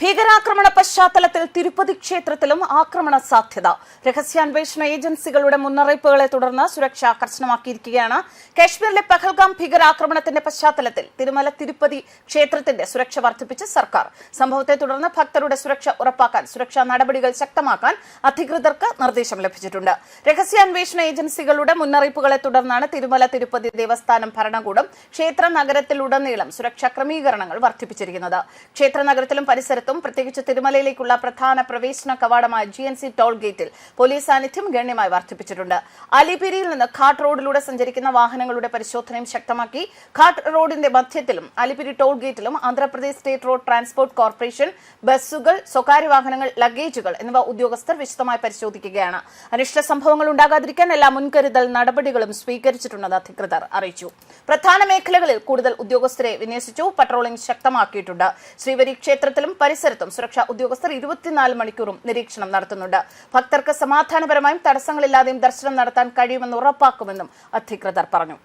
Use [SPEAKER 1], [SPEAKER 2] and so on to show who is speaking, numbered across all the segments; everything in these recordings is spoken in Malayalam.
[SPEAKER 1] ഭീകരാക്രമണ പശ്ചാത്തലത്തിൽ തിരുപ്പതി ക്ഷേത്രത്തിലും ആക്രമണ സാധ്യത. രഹസ്യാന്വേഷണ ഏജൻസികളുടെ മുന്നറിയിപ്പുകളെ തുടർന്ന് സുരക്ഷ കർശനമാക്കിയിരിക്കുകയാണ്. കാശ്മീരിലെ പഹൽഗാം ഭീകരാക്രമണത്തിന്റെ പശ്ചാത്തലത്തിൽ തിരുമല തിരുപ്പതി ക്ഷേത്രത്തിന്റെ സുരക്ഷ വർദ്ധിപ്പിച്ച് സർക്കാർ. സംഭവത്തെ തുടർന്ന് ഭക്തരുടെ സുരക്ഷ ഉറപ്പാക്കാൻ സുരക്ഷാ നടപടികൾ ശക്തമാക്കാൻ അധികൃതർക്ക് നിർദ്ദേശം ലഭിച്ചിട്ടുണ്ട്. രഹസ്യാന്വേഷണ ഏജൻസികളുടെ മുന്നറിയിപ്പുകളെ തുടർന്നാണ് തിരുമല തിരുപ്പതി ദേവസ്ഥാനം ഭരണകൂടം ക്ഷേത്ര നഗരത്തിലുടനീളം സുരക്ഷാ ക്രമീകരണങ്ങൾ വർദ്ധിപ്പിച്ചിരിക്കുന്നത്. ക്ഷേത്ര നഗരത്തിലും പരിസരത്തും പ്രത്യേകിച്ച് തിരുമലയിലേക്കുള്ള പ്രധാന പ്രവേശന കവാടമായ ജി എൻ സി ടോൾ ഗേറ്റിൽ പോലീസ് സാന്നിധ്യം ഗണ്യമായി വർദ്ധിപ്പിച്ചിട്ടുണ്ട്. അലിപിരിയിൽ നിന്ന് ഘാട്ട് റോഡിലൂടെ സഞ്ചരിക്കുന്ന വാഹനങ്ങളുടെ പരിശോധനയും ശക്തമാക്കി. ഘാട്ട് റോഡിന്റെ മധ്യത്തിലും Alipiri toll ഗേറ്റിലും Andhra Pradesh state road transport corporation ബസ്സുകൾ സ്വകാര്യ വാഹനങ്ങൾ ലഗേജുകൾ എന്നിവ ഉദ്യോഗസ്ഥർ വിശദമായി പരിശോധിക്കുകയാണ്. അനിഷ്ട സംഭവങ്ങൾ ഉണ്ടാകാതിരിക്കാൻ എല്ലാ മുൻകരുതൽ നടപടികളും സ്വീകരിച്ചിട്ടുണ്ടെന്ന് അധികൃതർ അറിയിച്ചു. പ്രധാന മേഖലകളിൽ കൂടുതൽ ഉദ്യോഗസ്ഥരെ വിന്യസിച്ചു പട്രോളിംഗ് ശക്തമാക്കിയിട്ടുണ്ട്. ശ്രീവരി ക്ഷേത്രത്തിലും പരിസരത്തും സുരക്ഷാ ഉദ്യോഗസ്ഥർ ഇരുപത്തിനാല് മണിക്കൂറും നിരീക്ഷണം നടത്തുന്നുണ്ട്. ഭക്തർക്ക് സമാധാനപരമായും തടസ്സങ്ങളില്ലാതെയും ദർശനം നടത്താൻ കഴിയുമെന്ന് ഉറപ്പാക്കുമെന്നും അധികൃതർ പറഞ്ഞു.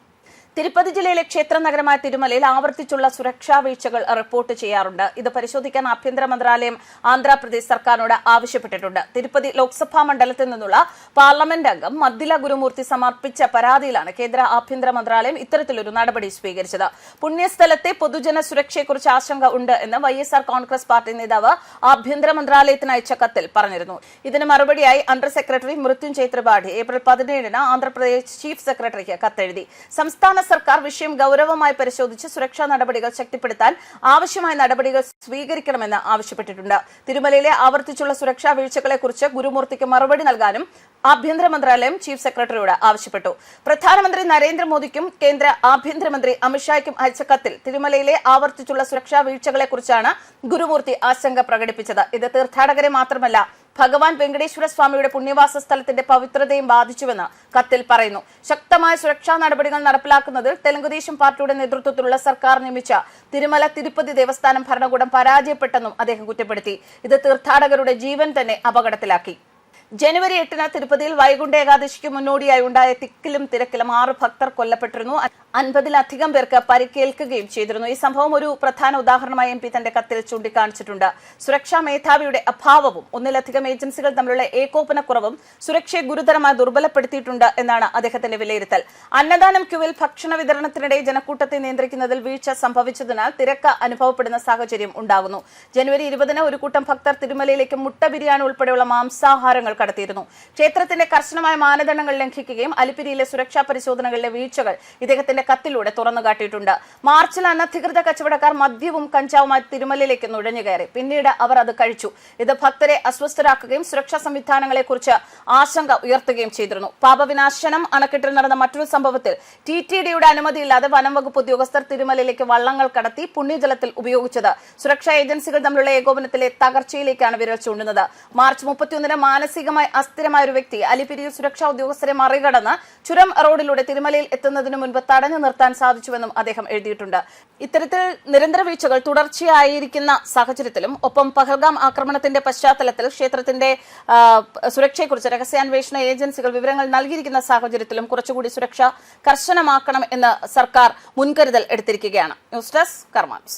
[SPEAKER 1] തിരുപ്പതി ജില്ലയിലെ ക്ഷേത്ര നഗരമായ തിരുമലയിൽ ആവർത്തിച്ചുള്ള സുരക്ഷാ വീഴ്ചകൾ റിപ്പോർട്ട് ചെയ്യാറുണ്ട്. ഇത് പരിശോധിക്കാൻ ആഭ്യന്തര മന്ത്രാലയം ആന്ധ്രാപ്രദേശ് സർക്കാരിനോട് ആവശ്യപ്പെട്ടിട്ടുണ്ട്. തിരുപ്പതി ലോക്സഭാ മണ്ഡലത്തിൽ നിന്നുള്ള പാർലമെന്റ് അംഗം മദ്ദില ഗുരുമൂർത്തി സമർപ്പിച്ച പരാതിയിലാണ് കേന്ദ്ര ആഭ്യന്തര മന്ത്രാലയം ഇത്തരത്തിലൊരു നടപടി സ്വീകരിച്ചത്. പുണ്യസ്ഥലത്തെ പൊതുജന സുരക്ഷയെക്കുറിച്ച് ആശങ്ക ഉണ്ട് എന്ന് Y S R Congress party നേതാവ് ആഭ്യന്തര മന്ത്രാലയത്തിന് അയച്ച കത്തിൽ പറഞ്ഞിരുന്നു. ഇതിന് മറുപടിയായി under secretary Mrityunjay Tripathi April പതിനേഴിന് ആന്ധ്രാപ്രദേശ് ചീഫ് സെക്രട്ടറിക്ക് കത്തെഴുതി. സംസ്ഥാന സർക്കാർ വിഷയം ഗൌരവമായി പരിശോധിച്ച് സുരക്ഷാ നടപടികൾ ശക്തിപ്പെടുത്താൻ ആവശ്യമായ നടപടികൾ സ്വീകരിക്കണമെന്ന് ആവശ്യപ്പെട്ടിട്ടുണ്ട്. തിരുമലയിലെ ആവർത്തിച്ചുള്ള സുരക്ഷാ വീഴ്ചകളെക്കുറിച്ച് ഗുരുമൂർത്തിക്ക് മറുപടി നൽകാനും ആഭ്യന്തര മന്ത്രാലയം ചീഫ് സെക്രട്ടറിയോട് ആവശ്യപ്പെട്ടു. പ്രധാനമന്ത്രി നരേന്ദ്രമോദിക്കും കേന്ദ്ര ആഭ്യന്തരമന്ത്രി അമിത്ഷായ്ക്കും അയച്ച കത്തിൽ തിരുമലയിലെ ആവർത്തിച്ചുള്ള സുരക്ഷാ വീഴ്ചകളെക്കുറിച്ചാണ് ഗുരുമൂർത്തി ആശങ്ക പ്രകടിപ്പിച്ചത്. ഇത് തീർത്ഥാടകരെ മാത്രമല്ല ഭഗവാൻ വെങ്കടേശ്വര സ്വാമിയുടെ പുണ്യവാസ സ്ഥലത്തിന്റെ പവിത്രതയും ബാധിച്ചുവെന്ന് കത്തിൽ പറയുന്നു. ശക്തമായ സുരക്ഷാ നടപടികൾ നടപ്പിലാക്കുന്നതിൽ തെലുങ്കുദേശം പാർട്ടിയുടെ നേതൃത്വത്തിലുള്ള സർക്കാർ നിയമിച്ച തിരുമല തിരുപ്പതി ദേവസ്ഥാനം ഭരണകൂടം പരാജയപ്പെട്ടെന്നും അദ്ദേഹം കുറ്റപ്പെടുത്തി. ഇത് തീർത്ഥാടകരുടെ ജീവൻ തന്നെ അപകടത്തിലാക്കി. ജനുവരി എട്ടിന് തിരുപ്പതിയിൽ വൈകുണ്ഠ ഏകാദശിക്ക് മുന്നോടിയായി ഉണ്ടായ തിക്കിലും തിരക്കിലും ആറ് ഭക്തർ കൊല്ലപ്പെട്ടിരുന്നു. അൻപതിലധികം പേർക്ക് പരിക്കേൽക്കുകയും ചെയ്തിരുന്നു. ഈ സംഭവം ഒരു പ്രധാന ഉദാഹരണമായി എം പി തന്റെ കത്തിൽ ചൂണ്ടിക്കാണിച്ചിട്ടുണ്ട്. സുരക്ഷാ മേധാവിയുടെ അഭാവവും ഒന്നിലധികം ഏജൻസികൾ തമ്മിലുള്ള ഏകോപനക്കുറവും സുരക്ഷയെ ഗുരുതരമായി ദുർബലപ്പെടുത്തിയിട്ടുണ്ട് എന്നാണ് അദ്ദേഹത്തിന്റെ വിലയിരുത്തൽ. അന്നദാനം ക്യൂവിൽ ഭക്ഷണ വിതരണത്തിനിടെ ജനക്കൂട്ടത്തെ നിയന്ത്രിക്കുന്നതിൽ വീഴ്ച സംഭവിച്ചതിനാൽ തിരക്ക് അനുഭവപ്പെടുന്ന സാഹചര്യം ഉണ്ടാകുന്നു. ജനുവരി ഇരുപതിന് ഒരു കൂട്ടം ഭക്തർ തിരുമലയിലേക്ക് മുട്ട ബിരിയാണി ഉൾപ്പെടെയുള്ള മാംസാഹാരങ്ങൾ കടത്തിയിരുന്നു. ക്ഷേത്രത്തിന്റെ കർശനമായ മാനദണ്ഡങ്ങൾ ലംഘിക്കുകയും അലിപ്പിരിയിലെ സുരക്ഷാ പരിശോധനകളിലെ വീഴ്ചകൾ ഇദ്ദേഹത്തിന്റെ കത്തിലൂടെ തുറന്നുകാട്ടിയിട്ടുണ്ട് മാർച്ചിൽ അനധികൃത കച്ചവടക്കാർ മദ്യവും കഞ്ചാവുമായി തിരുമലയിലേക്ക് നുഴഞ്ഞുകയറി പിന്നീട് അവർ അത് കഴിച്ചു. ഇത് ഭക്തരെ അസ്വസ്ഥരാക്കുകയും സുരക്ഷാ സംവിധാനങ്ങളെക്കുറിച്ച് ആശങ്ക ഉയർത്തുകയും ചെയ്തിരുന്നു. പാപവിനാശനം അണക്കെട്ടിൽ നടന്ന മറ്റൊരു സംഭവത്തിൽ ടി ടി ഡിയുടെ അനുമതിയില്ലാതെ വനം വകുപ്പ് ഉദ്യോഗസ്ഥർ തിരുമലയിലേക്ക് വള്ളങ്ങൾ കടത്തി പുണ്യജലത്തിൽ ഉപയോഗിച്ചത്. സുരക്ഷാ ഏജൻസികൾ തമ്മിലുള്ള ഏകോപനത്തിലെ തകർച്ചയിലേക്കാണ് വിരൽ ചൂണ്ടുന്നത്. മാർച്ച് മുപ്പത്തിയൊന്നിന് മാനസികമായി അസ്ഥിരമായ ഒരു വ്യക്തി അലിപിരിയിൽ സുരക്ഷാ ഉദ്യോഗസ്ഥരെ മറികടന്ന് ചുരം റോഡിലൂടെ തിരുമലയിൽ എത്തുന്നതിന് മുൻപ് തടഞ്ഞു നിർത്താൻ സാധിച്ചുവെന്നും അദ്ദേഹം എഴുതിയിട്ടുണ്ട്. ഇത്തരത്തിൽ നിരന്തര വീഴ്ചകൾ തുടർച്ചയായിരിക്കുന്ന സാഹചര്യത്തിലും ഒപ്പം പഹൽഗാം ആക്രമണത്തിന്റെ പശ്ചാത്തലത്തിൽ ക്ഷേത്രത്തിന്റെ സുരക്ഷയെക്കുറിച്ച് രഹസ്യാന്വേഷണ ഏജൻസികൾ വിവരങ്ങൾ നൽകിയിരിക്കുന്ന സാഹചര്യത്തിലും കുറച്ചുകൂടി സുരക്ഷ കർശനമാക്കണം എന്ന് സർക്കാർ മുൻകരുതൽ എടുത്തിരിക്കുകയാണ്. News desk കർമാൻസ്.